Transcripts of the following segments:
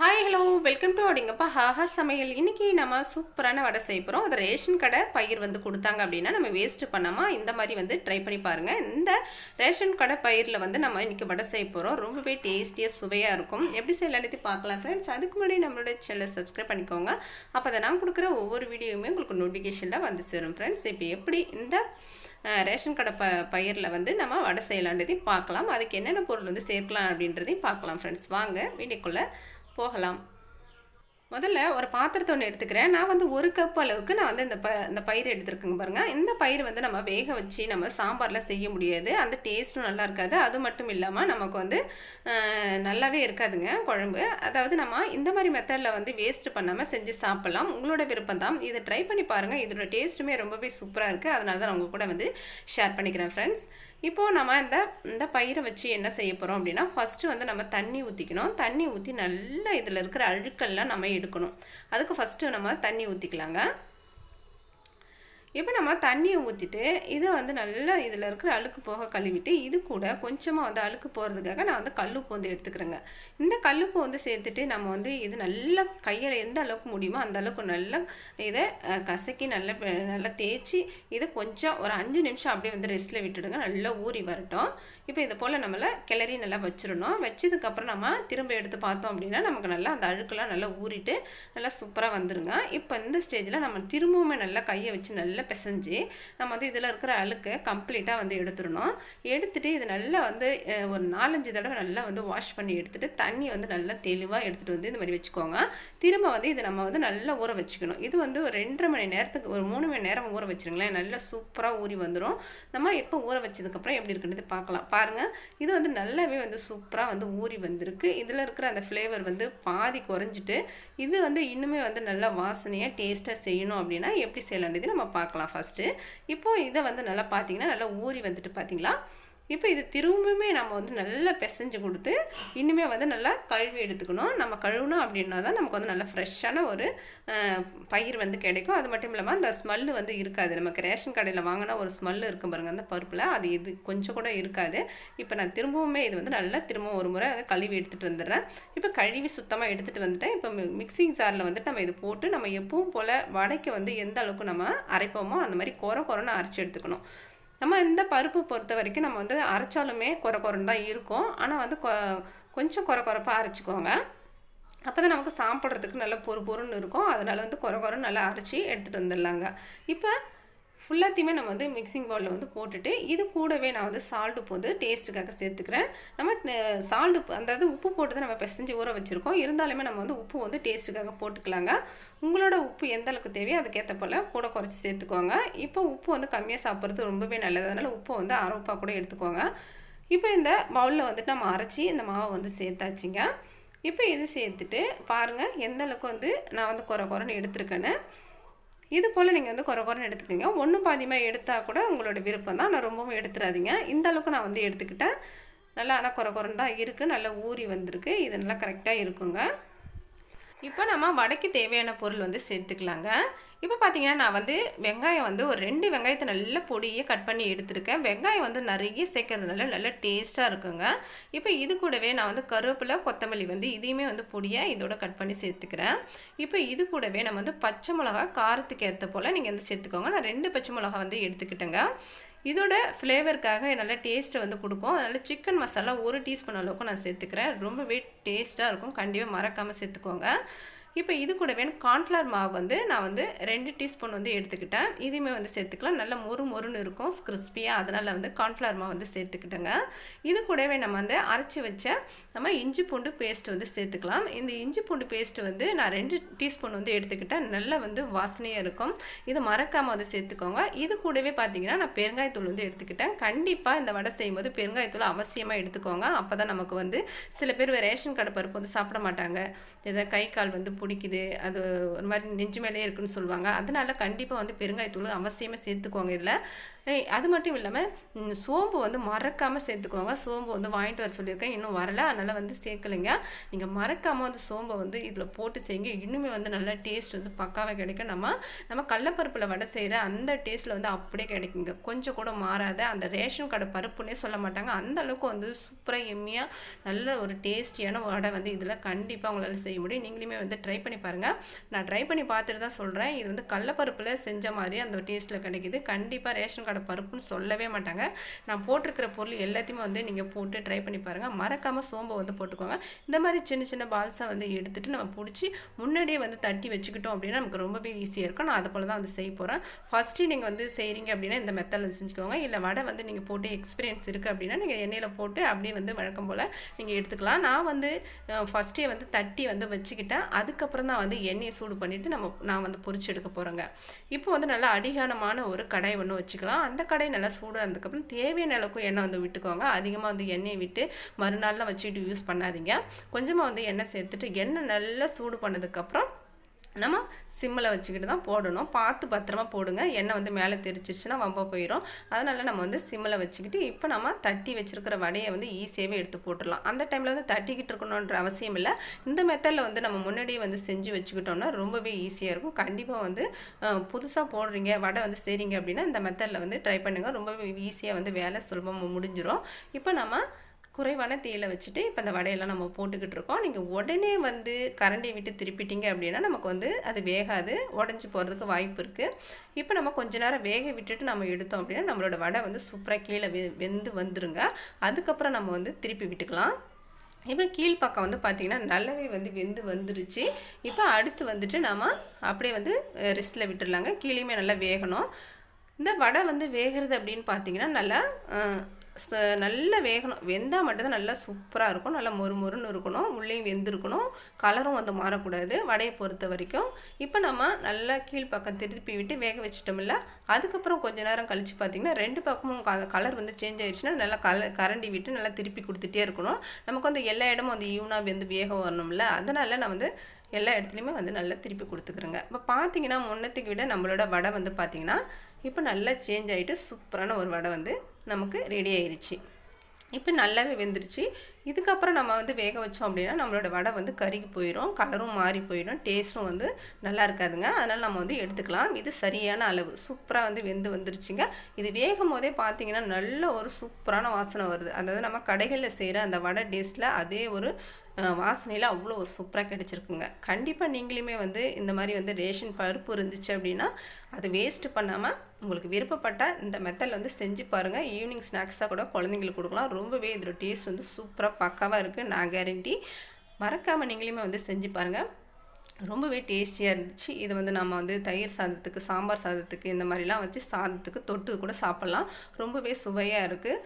Hi hello welcome to அப்படிங்கப்பா ஹாஹா சமையல் இன்றைக்கி நம்ம சூப்பரான வடை செய்ய போகிறோம் அது ரேஷன் கடை பயிர் வந்து கொடுத்தாங்க அப்படின்னா நம்ம வேஸ்ட்டு பண்ணாமல் இந்த மாதிரி வந்து ட்ரை பண்ணி பாருங்கள் இந்த ரேஷன் கடை பயிரில் வந்து நம்ம இன்றைக்கி வடை செய்ய போகிறோம் ரொம்பவே டேஸ்டியாக சுவையாக இருக்கும். எப்படி செய்யலான்னு பார்க்கலாம் ஃப்ரெண்ட்ஸ் அதுக்கு முன்னாடி நம்மளோட சேனலை சப்ஸ்கிரைப் பண்ணிக்கோங்க. அப்போ அதை நான் கொடுக்குற ஒவ்வொரு வீடியோவுமே உங்களுக்கு நோட்டிஃபிகேஷனில் வந்து சேரும் ஃப்ரெண்ட்ஸ் இப்போ எப்படி இந்த ரேஷன் கடை ப பயிரில் வந்து நம்ம வடை செய்யலான்றதையும் பார்க்கலாம். அதுக்கு என்னென்ன பொருள் வந்து சேர்க்கலாம் அப்படின்றதையும் பார்க்கலாம் ஃப்ரெண்ட்ஸ் வாங்க வீடியோக்குள்ளே போகலாம். முதல்ல ஒரு பாத்திரத்தை ஒன்று எடுத்துக்கிறேன். நான் வந்து ஒரு கப் அளவுக்கு நான் வந்து இந்த ப இந்த பயிர் எடுத்துருக்கேங்க பாருங்கள் இந்த பயிர் வந்து நம்ம வேக வச்சு நம்ம சாம்பாரில் செய்ய முடியாது. அந்த டேஸ்ட்டும் நல்லா இருக்காது. அது மட்டும் இல்லாமல் நமக்கு வந்து நல்லாவே இருக்காதுங்க குழம்பு. அதாவது நம்ம இந்த மாதிரி மெத்தடில் வந்து வேஸ்ட் பண்ணாமல் செஞ்சு சாப்பிட்லாம். உங்களோட விருப்பம் தான். இதை ட்ரை பண்ணி பாருங்கள் இதோட டேஸ்ட்டுமே ரொம்பவே சூப்பராக இருக்குது அதனால தான் நான் உங்கள் கூட வந்து ஷேர் பண்ணிக்கிறேன் ஃப்ரெண்ட்ஸ் இப்போது நம்ம இந்த இந்த பயிரை வச்சு என்ன செய்ய போகிறோம் அப்படின்னா ஃபஸ்ட்டு வந்து நம்ம தண்ணி ஊற்றிக்கணும் தண்ணி ஊற்றி நல்லா இதில் இருக்கிற அழுக்கெல்லாம் நம்ம எடுக்கணும். அதுக்கு ஃபஸ்ட்டு நம்ம தண்ணி ஊற்றிக்கலாங்க இப்போ நம்ம தண்ணியை ஊற்றிட்டு இதை வந்து நல்லா இதில் இருக்கிற அழுக்கு போக கழுவிட்டு இது கூட கொஞ்சமாக வந்து அழுக்கு போகிறதுக்காக நான் வந்து கல்லுப்பு வந்து எடுத்துக்கிறேங்க. இந்த கல்லுப்பு வந்து சேர்த்துட்டு நம்ம வந்து இது நல்லா கையில் எந்த அளவுக்கு முடியுமோ அந்த அளவுக்கு நல்லா இதை கசக்கி நல்லா நல்லா தேய்ச்சி இதை கொஞ்சம் ஒரு அஞ்சு நிமிஷம் அப்படியே வந்து ரெஸ்ட்டில் விட்டுடுங்க. நல்லா ஊறி வரட்டும். இப்போ இதை போல் நம்மளை கிளறி நல்லா வச்சிடணும். வச்சதுக்கப்புறம் நம்ம திரும்ப எடுத்து பார்த்தோம் அப்படின்னா நமக்கு நல்லா அந்த அழுக்கெல்லாம் நல்லா ஊறிட்டு நல்லா சூப்பராக வந்துருங்க. இப்போ இந்த ஸ்டேஜில் நம்ம திரும்பவுமே நல்லா கையை வச்சு நல்லா நல்லா பிசைஞ்சு நம்ம வந்து இதில் இருக்கிற அழுக்கை கம்ப்ளீட்டாக வந்து எடுத்துடணும். எடுத்துகிட்டு இது நல்லா வந்து ஒரு நாலஞ்சு தடவை நல்லா வந்து வாஷ் பண்ணி எடுத்துகிட்டு தண்ணி வந்து நல்லா தெளிவாக எடுத்துகிட்டு வந்து இந்த மாதிரி வச்சுக்கோங்க. திரும்ப வந்து இதை நம்ம வந்து நல்லா ஊற வச்சுக்கணும். இது வந்து ஒரு ரெண்டரை மணி நேரத்துக்கு ஒரு மூணு மணி நேரம் ஊற வச்சுருங்களேன். நல்லா சூப்பராக ஊறி வந்துடும் நம்ம எப்போ ஊற வச்சதுக்கப்புறம் எப்படி இருக்குன்றது பார்க்கலாம். பாருங்கள் இது வந்து நல்லாவே வந்து சூப்பராக வந்து ஊறி வந்திருக்கு. இதில் இருக்கிற அந்த ஃப்ளேவர் வந்து பாதி குறைஞ்சிட்டு இது வந்து இன்னுமே வந்து நல்லா வாசனையாக டேஸ்ட்டாக செய்யணும் அப்படின்னா எப்படி செய்யலான்றது நம்ம பார்க்கலாம். ஃபஸ்ட்டு இப்போ இதை வந்து நல்லா பார்த்தீங்கன்னா நல்லா ஊறி வந்துட்டு பார்த்தீங்களா? இப்போ இது திரும்பவுமே நம்ம வந்து நல்லா பிசைஞ்சு கொடுத்து இன்னுமே வந்து நல்லா கழுவி எடுத்துக்கணும். நம்ம கழுவுனோம் அப்படின்னா தான் நமக்கு வந்து நல்லா ஃப்ரெஷ்ஷான ஒரு பயிர் வந்து கிடைக்கும். அது மட்டும் இல்லாமல் அந்த ஸ்மெல்லு வந்து இருக்காது. நமக்கு ரேஷன் கடையில் வாங்கினா ஒரு ஸ்மெல்லு இருக்கும் பாருங்கள் அந்த பருப்பில். அது இது கொஞ்சம் கூட இருக்காது. இப்போ நான் திரும்பவுமே இது வந்து நல்லா திரும்பவும் ஒரு முறை அதை கழுவி எடுத்துகிட்டு வந்துடுறேன். இப்போ கழுவி சுத்தமாக எடுத்துகிட்டு வந்துட்டேன். இப்போ மிக்சிங் ஜாரில் வந்துட்டு நம்ம இது போட்டு நம்ம எப்பவும் போல் வடைக்கு வந்து எந்த அளவுக்கு நம்ம அரைப்போமோ அந்த மாதிரி குறை குறைன்னு அரைச்சி எடுத்துக்கணும். நம்ம இந்த பருப்பு பொறுத்த வரைக்கும் நம்ம வந்து அரைச்சாலுமே குறை குறைன்னு தான் இருக்கும். ஆனால் வந்து கொ- கொஞ்சம் குறை குறைப்பாக அரைச்சிக்கோங்க. அப்போ தான் நமக்கு சாப்பிட்றதுக்கு நல்ல பொறு பொறுன்னு இருக்கும். அதனால் வந்து குறை குறை நல்லா அரைச்சி எடுத்துகிட்டு வந்துடலாங்க. இப்போ ஃபுல்லாத்தையுமே நம்ம வந்து மிக்சிங் பவுலில் வந்து போட்டுட்டு இது கூடவே நான் வந்து சால்ட்டு உப்பு வந்து டேஸ்ட்டுக்காக சேர்த்துக்கிறேன். நம்ம சால்ட்டு அதாவது உப்பு போட்டு தான் நம்ம பிசைஞ்சு ஊற வச்சுருக்கோம். இருந்தாலுமே நம்ம வந்து உப்பு வந்து டேஸ்ட்டுக்காக போட்டுக்கலாங்க. உங்களோட உப்பு எந்த அளவுக்கு தேவையோ அதுக்கேற்ற போல் கூட குறைச்சி சேர்த்துக்கோங்க. இப்போ உப்பு வந்து கம்மியாக சாப்பிட்றது ரொம்பவே நல்லது. அதனால் உப்பை வந்து அரை உப்பாக கூட எடுத்துக்கோங்க. இப்போ இந்த பவுலில் வந்துட்டு நம்ம அரைச்சி இந்த மாவை வந்து சேர்த்தாச்சுங்க. இப்போ இது சேர்த்துட்டு பாருங்கள் எந்த அளவுக்கு வந்து நான் வந்து குறை குறைன்னு எடுத்துருக்கேன்னு. இது போல் நீங்கள் வந்து குறை குறைன்னு எடுத்துக்கோங்க. ஒன்று பாதியமாக எடுத்தால் கூட உங்களோட விருப்பம் தான். நான் ரொம்பவும் எடுத்துடாதீங்க இந்த அளவுக்கு நான் வந்து எடுத்துக்கிட்டேன். நல்லா ஆனால் குறை குறைன்னு தான் இருக்குது நல்லா ஊறி வந்திருக்கு. இது நல்லா கரெக்டாக இருக்குங்க. இப்போ நம்ம வடைக்கு தேவையான பொருள் வந்து சேர்த்துக்கலாங்க. இப்போ பார்த்தீங்கன்னா நான் வந்து வெங்காயம் வந்து ஒரு ரெண்டு வெங்காயத்தை நல்ல பொடியை கட் பண்ணி எடுத்திருக்கேன். வெங்காயம் வந்து நிறைய சேர்க்கறதுனால நல்ல டேஸ்ட்டாக இருக்குங்க. இப்போ இது கூடவே நான் வந்து கருவேப்பிலை கொத்தமல்லி வந்து இதையுமே வந்து பொடியாக இதோட கட் பண்ணி சேர்த்துக்கிறேன். இப்போ இது கூடவே நம்ம வந்து பச்சை மிளகா காரத்துக்கு ஏற்ற போல் நீங்கள் வந்து சேர்த்துக்கோங்க. நான் ரெண்டு பச்சை மிளகா வந்து எடுத்துக்கிட்டேங்க. இதோட ஃப்ளேவருக்காக நல்ல டேஸ்ட்டை வந்து கொடுக்கும். அதனால் சிக்கன் மசாலா ஒரு டீஸ்பூன் அளவுக்கு நான் சேர்த்துக்கிறேன். ரொம்பவே டேஸ்ட்டாக இருக்கும். கண்டிப்பாக மறக்காமல் சேர்த்துக்கோங்க. இப்போ இது கூடவே கார்ன்ஃப்ளவர் மாவு வந்து நான் வந்து ரெண்டு டீஸ்பூன் வந்து எடுத்துக்கிட்டேன். இதையுமே வந்து சேர்த்துக்கலாம். நல்ல மொறு மொறுன்னு இருக்கும். கிறிஸ்பியாக அதனால் வந்து கார்ன்ஃப்ளவர் மாவு வந்து சேர்த்துக்கிட்டேங்க. இது கூடவே நம்ம வந்து அரைச்சி வச்ச நம்ம இஞ்சி பூண்டு பேஸ்ட் வந்து சேர்த்துக்கலாம். இந்த இஞ்சி பூண்டு பேஸ்ட் வந்து நான் ரெண்டு டீஸ்பூன் வந்து எடுத்துக்கிட்டேன். நல்லா வந்து வாசனையாக இருக்கும். இது மறக்காமல் வந்து சேர்த்துக்கோங்க. இது கூடவே பார்த்தீங்கன்னா நான் பெருங்காயத்தூள் வந்து எடுத்துக்கிட்டேன். கண்டிப்பாக இந்த வடை செய்யும்போது பெருங்காயத்தூள் அவசியமாக எடுத்துக்கோங்க. அப்போ தான் நமக்கு வந்து சில பேர் ரேஷன் கடை பருப்பு வந்து சாப்பிட மாட்டாங்க. இதை கை கால் வந்து பிடிக்குது அது ஒரு மாதிரி நெஞ்சு மேலே இருக்குன்னு சொல்லுவாங்க. அதனால கண்டிப்பாக வந்து பெருங்காயத்தூள் அவசியமாக சேர்த்துக்கோங்க இதில். அது மட்டும் இல்லாமல் சோம்பு வந்து மறக்காமல் சேர்த்துக்கோங்க. சோம்பு வந்து வாங்கிட்டு வர சொல்லியிருக்கேன். இன்னும் வரல. அதனால் வந்து சேர்க்கலைங்க. நீங்கள் மறக்காமல் வந்து சோம்பை வந்து இதில் போட்டு செய்யுங்க. இன்னுமே வந்து நல்ல டேஸ்ட் வந்து பக்காவாக கிடைக்கும். நம்ம நம்ம கடலப்பருப்பில் வடை செய்கிற அந்த டேஸ்ட்டில் வந்து அப்படியே கிடைக்குங்க. கொஞ்சம் கூட மாறாத அந்த ரேஷன் கடை பருப்புன்னே சொல்ல மாட்டாங்க. அந்த அளவுக்கு வந்து சூப்பராக எம்மியாக நல்ல ஒரு டேஸ்டியான வடை வந்து இதில் கண்டிப்பாக உங்களால் செய்ய முடியும். நீங்களுமே வந்து ட்ரை பண்ணி பாருங்கள் நான் ட்ரை பண்ணி பார்த்துட்டு தான் சொல்கிறேன் இது வந்து கடலப்பருப்பில் செஞ்ச மாதிரி அந்த டேஸ்ட்டில் கிடைக்கிது. கண்டிப்பாக ரேஷன் கடை பருப்புன்னு சொல்லவே மாட்டாங்க. நான் போட்டிருக்கிற பொருள் எல்லாத்தையுமே வந்து நீங்கள் போட்டு ட்ரை பண்ணி பாருங்கள் மறக்காமல் சோம்பை வந்து போட்டுக்கோங்க. இந்த மாதிரி சின்ன சின்ன பால்ஸாக வந்து எடுத்துகிட்டு நம்ம பிடிச்சி முன்னாடியே வந்து தட்டி வச்சுக்கிட்டோம் அப்படின்னா நமக்கு ரொம்பவே ஈஸியாக இருக்கும். நான் அதை போல் தான் வந்து செய்ய போகிறேன் ஃபஸ்ட்டு நீங்கள் வந்து செய்கிறீங்க அப்படின்னா இந்த மெத்தடில் செஞ்சுக்கோங்க. இல்லை வடை வந்து நீங்கள் போட்டு எக்ஸ்பீரியன்ஸ் இருக்குது அப்படின்னா நீங்கள் எண்ணெயில் போட்டு அப்படியே வந்து வழக்கம் போல் நீங்கள் எடுத்துக்கலாம். நான் வந்து ஃபஸ்ட்டே வந்து தட்டி வந்து வச்சுக்கிட்டேன். அதுக்கப்புறம் தான் வந்து எண்ணெயை சூடு பண்ணிவிட்டு நம்ம நான் வந்து பொறிச்சு எடுக்க போகிறேங்க இப்போ வந்து நல்லா அடிகானமான ஒரு கடாய் ஒன்று வச்சுக்கலாம். அந்த கடையை நல்லா சூடாக இருந்ததுக்கப்புறம் தேவையான அளவுக்கு எண்ணெய் வந்து விட்டுக்கோங்க. அதிகமாக வந்து எண்ணெயை விட்டு மறுநாள்லாம் வச்சுக்கிட்டு யூஸ் பண்ணாதீங்க. கொஞ்சமாக வந்து எண்ணெய் சேர்த்துட்டு எண்ணெய் நல்லா சூடு பண்ணதுக்கப்புறம் நம்ம சிம்மில் வச்சுக்கிட்டு தான் போடணும். பார்த்து பத்திரமா போடுங்க. எண்ணெய் வந்து மேலே தெரிச்சிருச்சுன்னா வம்ப போயிடும் அதனால் நம்ம வந்து சிம்மில் வச்சுக்கிட்டு இப்போ நம்ம தட்டி வச்சுருக்கிற வடையை வந்து ஈஸியாகவே எடுத்து போட்டுடலாம். அந்த டைமில் வந்து தட்டிக்கிட்டு இருக்கணுன்ற அவசியம் இல்லை. இந்த மெத்தடில் வந்து நம்ம முன்னாடியே வந்து செஞ்சு வச்சுக்கிட்டோம்னா ரொம்பவே ஈஸியாக இருக்கும். கண்டிப்பாக வந்து புதுசாக போடுறீங்க வடை வந்து செய்கிறீங்க அப்படின்னா இந்த மெத்தடில் வந்து ட்ரை பண்ணுங்கள் ரொம்பவே ஈஸியாக வந்து வேலை சுலபமாக முடிஞ்சிடும் இப்போ நம்ம குறைவான தீயில வச்சுட்டு இப்போ இந்த வடையெல்லாம் நம்ம போட்டுக்கிட்டு இருக்கோம். நீங்கள் உடனே வந்து கரண்டி விட்டு திருப்பிட்டீங்க அப்படின்னா நமக்கு வந்து அது வேகாது. உடஞ்சி போகிறதுக்கு வாய்ப்பு இருக்குது இப்போ நம்ம கொஞ்ச நேரம் வேக விட்டுட்டு நம்ம எடுத்தோம் அப்படின்னா நம்மளோட வடை வந்து சூப்பராக கீழே வெ வெந்து வந்துருங்க. அதுக்கப்புறம் நம்ம வந்து திருப்பி விட்டுக்கலாம். இப்போ கீழ்ப்பக்கம் வந்து பார்த்திங்கன்னா நல்லாவே வந்து வெந்து வந்துருச்சு. இப்போ அடுத்து வந்துட்டு நம்ம அப்படியே வந்து ரெஸ்ட்டில் விட்டுடலாங்க கீழேயுமே நல்லா வேகணும். இந்த வடை வந்து வேகிறது அப்படின்னு பார்த்தீங்கன்னா நல்லா நல்லா வேகணும். வெந்தால் மட்டும்தான் நல்லா சூப்பராக இருக்கும். நல்லா மொறு மொறுன்னு இருக்கணும். உள்ளேயும் வெந்திருக்கணும். கலரும் வந்து மாறக்கூடாது. வடையை பொறுத்த வரைக்கும். இப்போ நம்ம நல்லா கீழ்ப்பக்கம் திருப்பி விட்டு வேக வச்சிட்டோம்ல அதுக்கப்புறம் கொஞ்ச நேரம் கழித்து பார்த்தீங்கன்னா ரெண்டு பக்கமும் கலர் வந்து சேஞ்ச் ஆயிடுச்சுன்னா நல்லா கல கரண்டி விட்டு நல்லா திருப்பி கொடுத்துட்டே இருக்கணும். நமக்கு வந்து எல்லா இடமும் வந்து ஈவனாக வெந்து வேக வரணும்ல அதனால் நான் வந்து எல்லா இடத்துலையுமே வந்து நல்லா திருப்பி கொடுத்துக்குறேங்க. இப்போ பார்த்தீங்கன்னா முன்னத்துக்கு விட நம்மளோட வடை வந்து பார்த்திங்கன்னா இப்போ நல்லா சேஞ்ச் ஆகிட்டு சூப்பரான ஒரு வடை வந்து நமக்கு ரெடி ஆயிடுச்சு இப்போ நல்லாவே வெந்துருச்சு. இதுக்கப்புறம் நம்ம வந்து வேக வச்சோம் அப்படின்னா நம்மளோட வடை வந்து கருகி போயிடும் கலரும் மாறி போயிடும் டேஸ்ட்டும் வந்து நல்லா இருக்காதுங்க. அதனால் நம்ம வந்து எடுத்துக்கலாம். இது சரியான அளவு. சூப்பராக வந்து வெந்து வந்துருச்சுங்க. இது வேகும் போதே பார்த்தீங்கன்னா நல்ல ஒரு சூப்பரான வாசனை வருது. அதாவது நம்ம கடைகளில் செய்கிற அந்த வடை டேஸ்ட்டில் அதே ஒரு வாசனையில் அவ்வளோ ஒரு சூப்பராக கிடச்சிருக்குங்க. கண்டிப்பாக நீங்களுமே வந்து இந்த மாதிரி வந்து ரேஷன் பருப்பு இருந்துச்சு அப்படின்னா அது வேஸ்ட்டு பண்ணாமல் உங்களுக்கு விருப்பப்பட்ட இந்த மெத்தடில் வந்து செஞ்சு பாருங்கள் ஈவினிங் ஸ்நாக்ஸாக கூட குழந்தைங்களுக்கு கொடுக்கலாம். ரொம்பவே இதோட டேஸ்ட் வந்து சூப்பராக பக்காவாக இருக்குது நான் கேரண்டி மறக்காமல் நீங்களுமே வந்து செஞ்சு பாருங்கள் ரொம்பவே டேஸ்டியாக இருந்துச்சு. இது வந்து நம்ம வந்து தயிர் சாதத்துக்கு சாம்பார் சாதத்துக்கு இந்த மாதிரிலாம் வச்சு சாதத்துக்கு தொட்டு கூட சாப்பிட்லாம். ரொம்பவே சுவையாக இருக்குது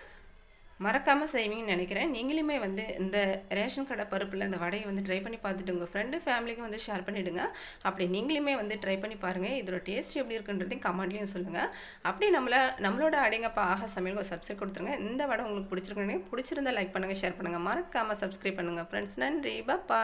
மறக்காமல் செய்வீங்கன்னு நினைக்கிறேன். நீங்களுமே வந்து இந்த ரேஷன் கடை பருப்பில் இந்த வடையை வந்து ட்ரை பண்ணி பார்த்துட்டு உங்கள் ஃப்ரெண்டு ஃபேமிலிக்கும் வந்து ஷேர் பண்ணிவிடுங்க அப்படி நீங்களுமே வந்து ட்ரை பண்ணி பாருங்கள் இதோட டேஸ்ட் எப்படி இருக்குன்றதையும் கமெண்ட்லேயும் சொல்லுங்கள் அப்படி நம்மள நம்மளோட அடிங்கப்பா ஆக சமையலுக்கு ஒரு சப்ஸ்கிரைப் கொடுத்துருங்க. இந்த வடை உங்களுக்கு பிடிச்சிருக்குன்னு பிடிச்சிருந்தா லைக் பண்ணுங்கள் ஷேர் பண்ணுங்கள் மறக்காமல் சப்ஸ்கிரைப் பண்ணுங்கள் ஃப்ரெண்ட்ஸ் நன்றி. பாப்பா